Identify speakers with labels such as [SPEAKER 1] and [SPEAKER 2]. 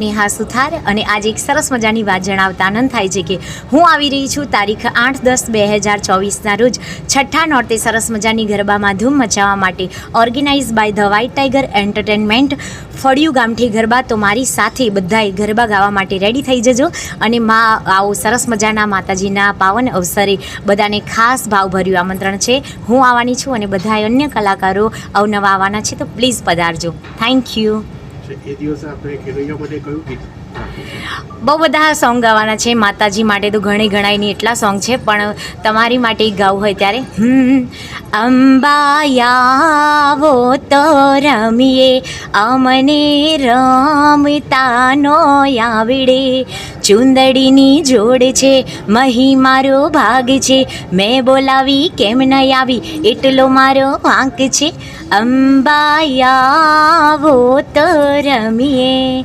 [SPEAKER 1] નેહા સુથાર અને આજે એક સરસ મજાની વાત જણાવતા આનંદ થાય છે કે હું આવી રહી છું તારીખ આઠ દસ બે હજાર ચોવીસના રોજ છઠ્ઠા નોર્તે સરસ મજાની ગરબામાં ધૂમ મચાવવા માટે organise by the white tiger entertainment ફળિયું ગામઠી ગરબા તો મારી સાથે બધાએ ગરબા ગાવા માટે રેડી થઈ જજો અને માં આવો સરસ મજાના માતાજીના પાવન અવસરે બધાને ખાસ ભાવભર્યું આમંત્રણ છે. હું આવવાની છું અને બધા અન્ય કલાકારો અવનવા આવવાના છે તો પ્લીઝ પધારજો. Thank you. બહુ બધા સોંગ ગાવાના છે. માતાજી માટે તો ઘણી ગણાયની એટલા સોંગ છે, પણ તમારી માટે ગાવું હોય ત્યારે. અંબાયાવો તો રમીએ, અમને રમતાનો આવડે. ચુંદડીની જોડ છે મહી મારો ભાગ છે. મેં બોલાવી કેમ ન આવી? એટલો મારો વાંક છે. અંબાયાવો તો રમીએ.